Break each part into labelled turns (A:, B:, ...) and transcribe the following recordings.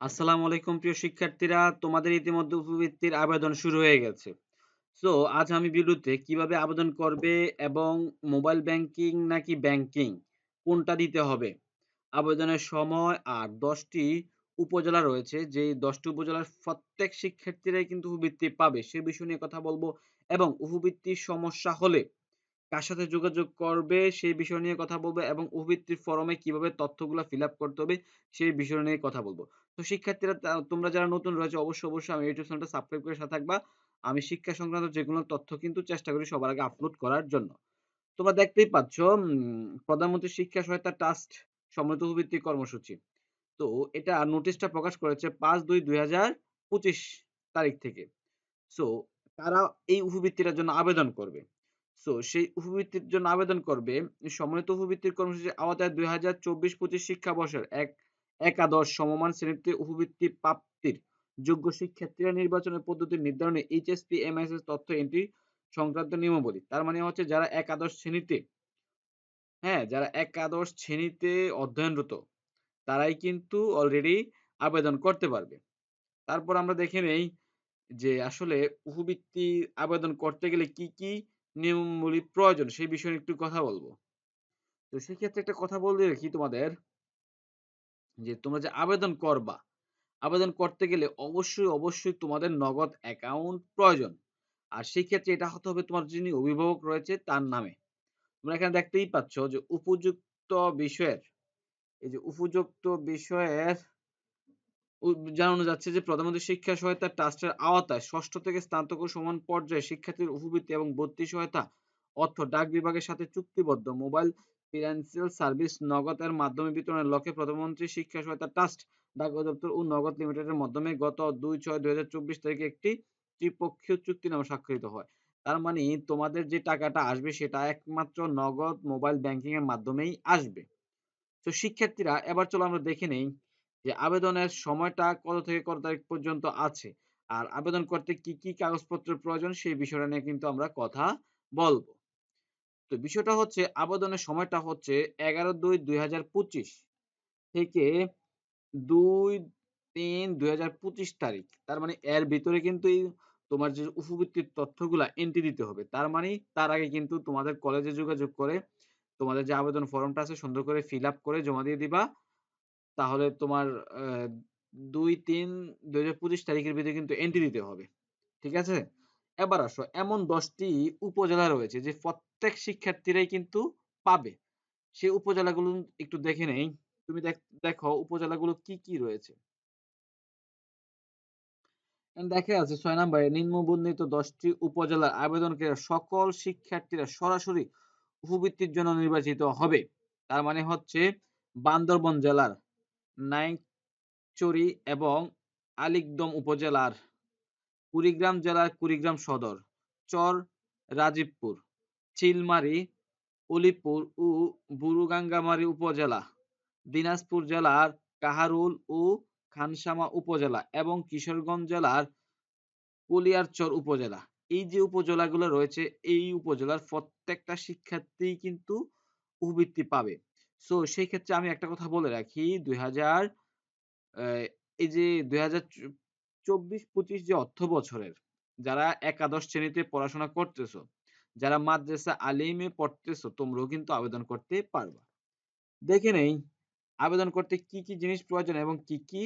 A: আসসালামু আলাইকুম, প্রিয় শিক্ষার্থীরা। তোমাদের ইতিমধ্যে উপবৃত্তির আবেদন শুরু হয়ে গেছে। সো আজ আমি ভিডিওতে কীভাবে আবেদন করবে এবং মোবাইল ব্যাংকিং নাকি ব্যাংকিং, কোনটা দিতে হবে? আবেদনের সময় আর দশটি উপজেলা রয়েছে, যেই দশটি উপজেলার প্রত্যেক শিক্ষার্থীরাই কিন্তু উপবৃত্তি পাবে। সে বিষয় নিয়ে কথা বলব এবং উপবৃত্তির সমস্যা হলে কার সাথে যোগাযোগ করবে, সেই বিষয় নিয়ে কথা বলব এবং উপবৃত্তির ফরমে কীভাবে তথ্যগুলো ফিল করতে হবে, সেই বিষয় নিয়ে কথা বলব। তো শিক্ষার্থীরা তোমরা যারা নতুন রয়েছে, অবশ্যই অবশ্যই আমি ইউটিউব চ্যানেলটা সাবস্ক্রাইব করে সাথে থাকবা। আমি শিক্ষা সংক্রান্ত যে কোনো তথ্য কিন্তু চেষ্টা করি সবার আগে আপলোড করার জন্য। তোমরা দেখতেই পাচ্ছ প্রধানমন্ত্রী শিক্ষা সহায়তা ট্রাস্ট সম্মিলিত উপবৃত্তি কর্মসূচি। তো এটা নোটিশটা প্রকাশ করেছে পাঁচ দুই দুই হাজার পঁচিশ তারিখ থেকে। সো তারা এই উপবৃত্তিটার জন্য আবেদন করবে। সো সেই উপবৃত্তির জন্য আবেদন করবে সম্মানিত উপবৃত্তির কর্মসূচির আওতায় দুই হাজার চব্বিশ পঁচিশ শিক্ষাবর্ষের এক একাদশ সমমান শ্রেণীতে উপবৃত্তি প্রাপ্তির যোগ্য শিক্ষার্থীরা নির্বাচনের পদ্ধতি নির্ধারণে এইচএসপি, এমএসএস তথ্য এন্ট্রি সংক্রান্ত নিয়মাবলী। তার মানে হচ্ছে যারা একাদশ শ্রেণীতে হ্যাঁ যারা একাদশ শ্রেণীতে অধ্যয়নরত, তারাই কিন্তু অলরেডি আবেদন করতে পারবে। তারপর আমরা দেখে নেই যে আসলে উপবৃত্তি আবেদন করতে গেলে কি কি নিয়মাবলী প্রয়োজন, সেই বিষয়ে একটু কথা বলব। তো সেক্ষেত্রে একটা কথা বলে রাখি তোমাদের যে তোমরা যে আবেদন করবা, আবেদন করতে গেলে অবশ্যই অবশ্যই তোমাদের নগদ অ্যাকাউন্ট প্রয়োজন। আর সেই ক্ষেত্রে এটা হতে হবে তোমার যিনি অভিভাবক রয়েছে তার নামে। তোমরা এখানে দেখতেই পাচ্ছ যে উপযুক্ত বিষয়ের, এই যে উপযুক্ত বিষয়ের জানানো যাচ্ছে যে প্রধানমন্ত্রী শিক্ষা সহায়তা ট্রাস্টের আওতায় ষষ্ঠ থেকে স্নাতক ও সমান পর্যায়ে শিক্ষার্থীর উপবৃত্তি এবং ভর্তি সহায়তা অর্থ ডাক বিভাগের সাথে চুক্তিবদ্ধ। মোবাইল ফিনান্সিয়াল সার্ভিস নগদের মাধ্যমে বিতরণের লক্ষ্যে প্রধানমন্ত্রী শিক্ষা সহায়তা ট্রাস্ট ডাক অধিদপ্তর ও নগদ লিমিটেডের মাধ্যমে গত দুই ছয় দুই হাজার চব্বিশ তারিখে একটি ত্রিপক্ষীয় চুক্তিনামা স্বাক্ষরিত হয়। তার মানে তোমাদের যে টাকাটা আসবে সেটা একমাত্র নগদ মোবাইল ব্যাংকিং এর মাধ্যমেই আসবে। তো শিক্ষার্থীরা, এবার চলো আমরা দেখে নেই যে আবেদনের সময়টা কত থেকে কত তারিখ পর্যন্ত আছে? আর আবেদন করতে কি কি কাগজপত্রের প্রয়োজন সেই বিষয়টা নিয়ে কিন্তু আমরা কথা বলব। তো বিষয়টা হচ্ছে আবেদনের সময়টা হচ্ছে এগারো দুই দুই থেকে দুই তিন দুই তারিখ। তার মানে এর ভিতরে কিন্তু তোমার যে উপবৃত্তির তথ্যগুলা এন্ট্রি দিতে হবে। তার মানে তার আগে কিন্তু তোমাদের কলেজে যোগাযোগ করে তোমাদের যে আবেদন ফর্মটা আছে সুন্দর করে ফিল করে জমা দিয়ে দিবা। তাহলে তোমার দুই, তিন, দুই হাজার পঁচিশ তারিখের ভিতরে কিন্তু এন্ট্রি দিতে হবে। ঠিক আছে? এবার আসো, এমন দশটি উপজেলা রয়েছে যে প্রত্যেক শিক্ষার্থীরাই কিন্তু পাবে। সেই উপজেলাগুলো একটু দেখে নেই। তুমি দেখ- উপজেলাগুলো কি কি রয়েছে। দেখা যাচ্ছে ছয় নম্বরে, নিম্নবর্ণিত দশটি উপজেলার আবেদনকারী সকল শিক্ষার্থীরা সরাসরি উপবৃত্তির জন্য নির্বাচিত হবে। তার মানে হচ্ছে বান্দরবন জেলার নাইচরি এবং আলিকদম উপজেলার কুড়িগ্রাম জেলার কুড়িগ্রাম সদর, চর রাজীবপুর, চিলমারি, উলিপুর ও বুড়ুগাঙ্গামারী উপজেলা, দিনাজপুর জেলার কাহারুল ও খানসামা উপজেলা এবং কিশোরগঞ্জ জেলার কুলিয়ারচর উপজেলা। এই যে উপজেলাগুলো রয়েছে, এই উপজেলার প্রত্যেকটা শিক্ষার্থী কিন্তু উপবৃত্তি পাবে। সো সেই ক্ষেত্রে আমি একটা কথা বলে রাখি দুই হাজার এই যে দুই হাজার চব্বিশ, পঁচিশ যে অর্থ বছরের যারা একাদশ শ্রেণীতে পড়াশোনা করতেছো, যারা মাদ্রাসা আলিমে পড়তেছো, তোমরাও কিন্তু আবেদন করতে পারবা। দেখে নেই, আবেদন করতে কি কি জিনিস প্রয়োজন এবং কি কি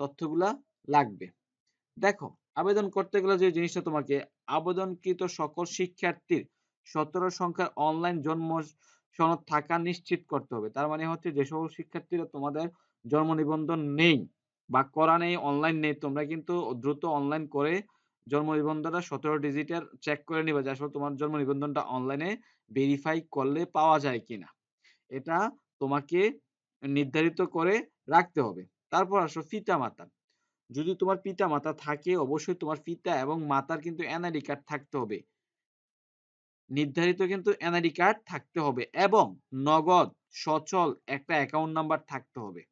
A: তথ্যগুলা লাগবে। দেখো, আবেদন করতে গেলে যে জিনিসটা তোমাকে, আবেদনকৃত সকল শিক্ষার্থীর সতেরো সংখ্যার অনলাইন জন্ম সনদ থাকা নিশ্চিত করতে হবে। তার মানে হচ্ছে যে সকল শিক্ষার্থীরা তোমাদের জন্ম নিবন্ধন নেই বা করা নেই অনলাইন নেই, তোমরা কিন্তু দ্রুত অনলাইন করে জন্ম নিবন্ধনটা সতেরো ডিজিটের চেক করে নিবে যে আসলে তোমার জন্ম নিবন্ধনটা অনলাইনে ভেরিফাই করলে পাওয়া যায় কিনা। এটা তোমাকে নির্ধারিত করে রাখতে হবে। তারপর আসো পিতা মাতা যদি তোমার পিতা মাতা থাকে, অবশ্যই তোমার পিতা এবং মাতার কিন্তু এনআইডি কার্ড থাকতে হবে। নির্ধারিত কিন্তু এনআইডি কার্ড থাকতে হবে এবং নগদ, সচল একটা অ্যাকাউন্ট নাম্বার থাকতে হবে।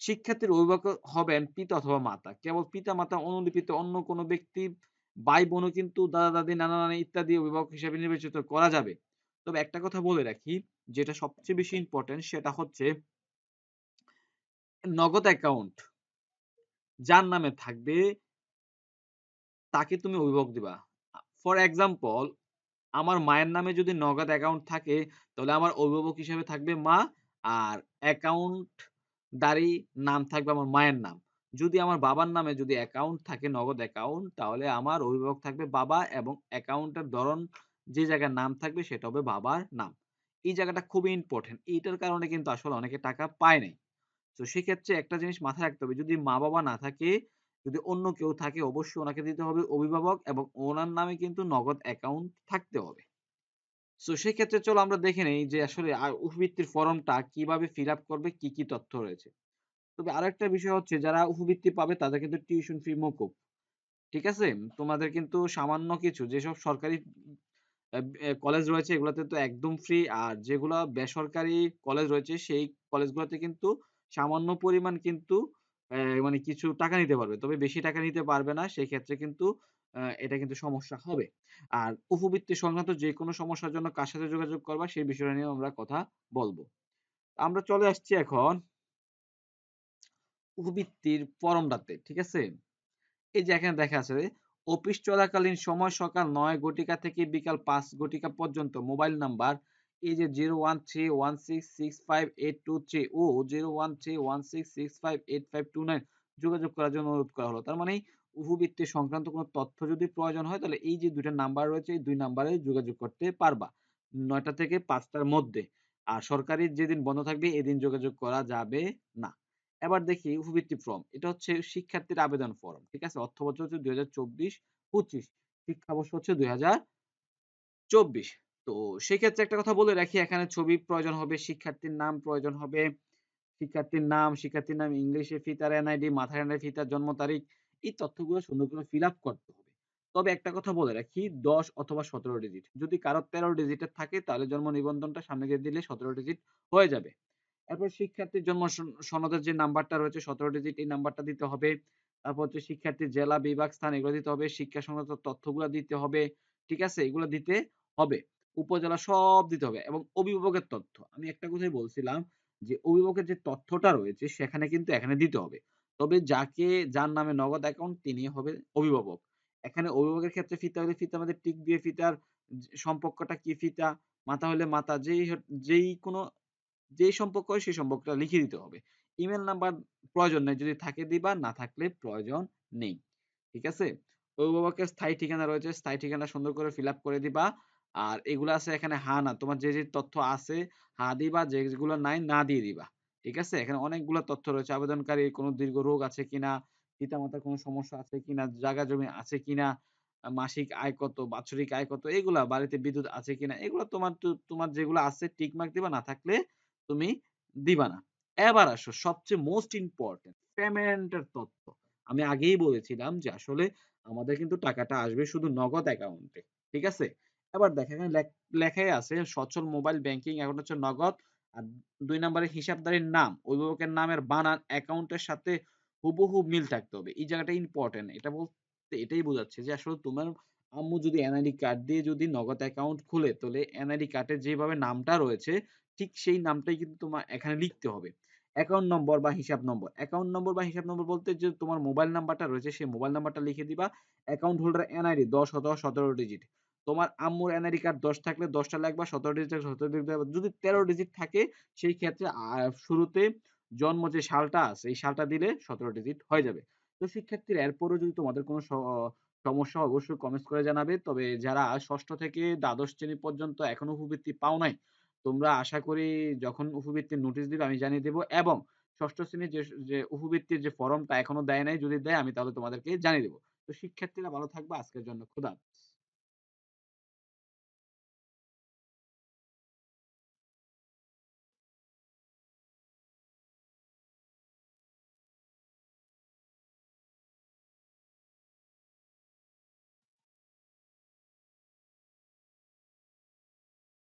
A: শিক্ষার্থীর অভিভাবক হবেন পিতা অথবা মাতা। কেবল পিতা, মাতা, অনুলিপিত অন্য কোনো ব্যক্তি ভাই বোনও কিন্তু দাদা, দাদি, নানা, নানি ইত্যাদি অভিভাবক হিসেবে নির্বাচিত করা যাবে। তবে একটা কথা বলে রাখি, যেটা সবচেয়ে বেশি ইম্পর্টেন্ট সেটা হচ্ছে নগদ অ্যাকাউন্ট যার নামে থাকবে, তাকে তুমি অভিভাবক দিবা। ফর এক্সাম্পল আমার মায়ের নামে যদি নগদ অ্যাকাউন্ট থাকে, তাহলে আমার অভিভাবক হিসেবে থাকবে মা। আর অ্যাকাউন্টদারি নাম থাকবে আমার মায়ের নাম। যদি আমার বাবার নামে যদি অ্যাকাউন্ট থাকে নগদ অ্যাকাউন্ট, তাহলে আমার অভিভাবক থাকবে বাবা এবং অ্যাকাউন্টের ধরন যে জায়গায় নাম থাকবে সেটা হবে বাবার নাম। এই জায়গাটা খুবই ইম্পর্টেন্ট এইটার কারণে কিন্তু আসলে অনেকে টাকা পায় নাই। তো সেক্ষেত্রে একটা জিনিস মাথায় রাখতে হবে, যদি মা-বাবা না থাকে, যদি অন্য কেউ থাকে অবশ্যই ওনাকে দিতে হবে অভিভাবক এবং ওনার নামে কিন্তু নগদ অ্যাকাউন্ট থাকতে হবে। সো সেক্ষেত্রে চলো আমরা দেখে নেই যে আসলে উপবৃত্তির ফর্মটা কীভাবে ফিল আপ করবে, কি, কি তথ্য রয়েছে। তবে আরেকটা বিষয় হচ্ছে যারা উপবৃত্তি পাবে তাদের কিন্তু টিউশন ফি মকুব। ঠিক আছে? তোমাদের কিন্তু সামান্য কিছু যেসব সরকারি কলেজ রয়েছে এগুলাতে তো একদম ফ্রি। আর যেগুলা বেসরকারি কলেজ রয়েছে সেই কলেজগুলাতে কিন্তু সামান্য পরিমাণ কিন্তু মানে কিছু টাকা নিতে পারবে। তবে বেশি টাকা নিতে পারবে না। সেক্ষেত্রে কিন্তু, আ এটা কিন্তু সমস্যা হবে। আর উপবৃত্তি সংক্রান্ত যেকোনো সমস্যার জন্য কার সাথে যোগাযোগ করবা, সেই বিষয়টা নিয়েও আমরা কথা বলব। আমরা চলে আসছি এখন উপবৃত্তির ফরমটাতে। ঠিক আছে? এই যে এখানে দেখা আছে অফিস চলাকালীন সময় সকাল নয় ঘটিকা থেকে বিকাল ৫ ঘটিকা পর্যন্ত মোবাইল নাম্বার এই যে 0131665823 ও 013166582529 যোগাযোগ করার জন্য অনুরোধ করা হলো। তার মানে উপবৃত্তি সংক্রান্ত কোনো তথ্য যদি প্রয়োজন হয়, তাহলে এই যে ২ টা নাম্বার রয়েছে, এই ২ নাম্বারে যোগাযোগ করতে পারবা। ৯ টা থেকে ৫ টার মধ্যে। আর সরকারি যেদিন বন্ধ থাকবে, এদিন যোগাযোগ করা যাবে না। এবার দেখি উপবৃত্তি ফর্ম। এটা হচ্ছে শিক্ষার্থীর আবেদন ফর্ম। ঠিক আছে? অর্থবছর হচ্ছে ২০২৪-২৫ শিক্ষাবর্ষ হচ্ছে ২০২৪। তো সেক্ষেত্রে একটা কথা বলে রাখি এখানে ছবি প্রয়োজন হবে, শিক্ষার্থীর নাম প্রয়োজন হবে। শিক্ষার্থীর নাম, শিক্ষার্থীর নাম ইংলিশে ফিতার এনআইডি, মাথায় এনআইডি ফিতার জন্ম তারিখ এই তথ্যগুলো সুন্দর করে ফিল আপ করতে হবে। তবে একটা কথা বলে রাখি ১০ অথবা ১৭ ডিজিট। যদি কারও ১৩ ডিজিটের থাকে তাহলে জন্ম নিবন্ধনটা সামনে দিয়ে দিলে ১৭ ডিজিট হয়ে যাবে। এরপর শিক্ষার্থীর জন্ম সনদের যে নাম্বারটা রয়েছে ১৭ ডিজিট এই নাম্বারটা দিতে হবে। তারপর হচ্ছে শিক্ষার্থীর জেলা, বিভাগ, স্থান এগুলো দিতে হবে। শিক্ষা সংক্রান্ত তথ্যগুলা দিতে হবে। ঠিক আছে? এগুলো দিতে হবে। উপজেলা সব দিতে হবে এবং অভিভাবকের তথ্য। আমি একটা কথাই বলছিলাম যে অভিভাবকের যে তথ্যটা রয়েছে সেখানে কিন্তু এখানে দিতে হবে। তবে যাকে যার নামে নগদ অ্যাকাউন্ট তিনি হবে অভিভাবক। এখানে অভিভাবকের ক্ষেত্রে ফিতা হলে ফিতার মধ্যে টিক দিয়ে ফিতার সম্পর্কটা কি ফিতা, মাতা হলে মাতা যেই যেই কোনো যেই সম্পর্ক হয় সেই সম্পর্কটা লিখে দিতে হবে। ইমেইল নাম্বার প্রয়োজন নেই। যদি থাকে দিবা, না থাকলে প্রয়োজন নেই। ঠিক আছে? অভিভাবকের স্থায়ী ঠিকানা রয়েছে, স্থায়ী ঠিকানা সুন্দর করে ফিল করে দিবা। আর এগুলা আছে এখানে হা, না। তোমার যে, যে তথ্য আছে হা দিবা, যেগুলো নাই না দিয়ে দিবা। ঠিক আছে? এখানে অনেকগুলা তথ্য রয়েছে। আবেদনকারীর কোনো দীর্ঘ রোগ আছে কিনা, পিতামাতার কোনো সমস্যা আছে কিনা, জায়গা জমি আছে কিনা, মাসিক আয় কত, বাৎসরিক আয় কত, এগুলা বাড়িতে বিদ্যুৎ আছে কিনা, এগুলা তোমার তোমার যেগুলো আছে টিক মার্ক দিবা, না থাকলে তুমি দিবা না। এবার আসো সবচেয়ে মোস্ট ইম্পোর্টেন্ট পেমেন্টের তথ্য। আমি আগেই বলেছিলাম যে আসলে আমাদের কিন্তু টাকাটা আসবে শুধু নগদ অ্যাকাউন্টে। ঠিক আছে? এবার দেখো এখানে লেখাই আছে সচ্ছল মোবাইল ব্যাংকিং অ্যাকাউন্ট হচ্ছে নগদ। আর ২ নাম্বারে হিসাবদারির নাম, অভিভাবকের নামের বানান অ্যাকাউন্টের সাথে হুবহু মিল থাকতে হবে। এই জায়গাটা ইম্পোর্টেন্ট। এটা বলতে এটাই বোঝাচ্ছে যে আসলে তোমার আম্মু যদি এনআইডি কার্ড দিয়ে যদি নগদ অ্যাকাউন্ট খুলে, তাহলে এনআইডি কার্ডে যেভাবে নামটা রয়েছে ঠিক সেই নামটাই কিন্তু তোমার এখানে লিখতে হবে। অ্যাকাউন্ট নম্বর বা হিসাব নম্বর। অ্যাকাউন্ট নম্বর বা হিসাব নম্বর বলতে যে তোমার মোবাইল নাম্বারটা রয়েছে সেই মোবাইল নাম্বারটা লিখে দিবা। অ্যাকাউন্ট হোল্ডার এনআইডি ১০ অথবা ১৭ ডিজিট। তোমার আম্মুর এনআইডি কার্ড ১০ থাকলে ১০ টা লিখবা, ১৭ ডিজিট থাকলে ১৭ ডিজিট লিখবা। যদি ১৩ ডিজিট থাকে সেই ক্ষেত্রে শুরুতে জন্ম যে সালটা আছে এই সালটা দিলে ১৭ ডিজিট হয়ে যাবে। তো শিক্ষার্থীরা এরপরেও যদি তোমাদের কোনো সমস্যা অবশ্যই কমেন্টস করে জানাবে। তবে যারা ৬ষ্ঠ থেকে দ্বাদশ শ্রেণি পর্যন্ত এখনও উপবৃত্তি পাও নাই, তোমরা আশা করি যখন উপবৃত্তির নোটিশ দিবে আমি জানিয়ে দেবো এবং ষষ্ঠ শ্রেণির যে যে উপবৃত্তির যে ফর্মটা এখনও দেয় নাই, যদি দেয় আমি তাহলে তোমাদেরকে জানিয়ে দেবো তো শিক্ষার্থীরা ভালো থাকবে আজকের জন্য খোদা।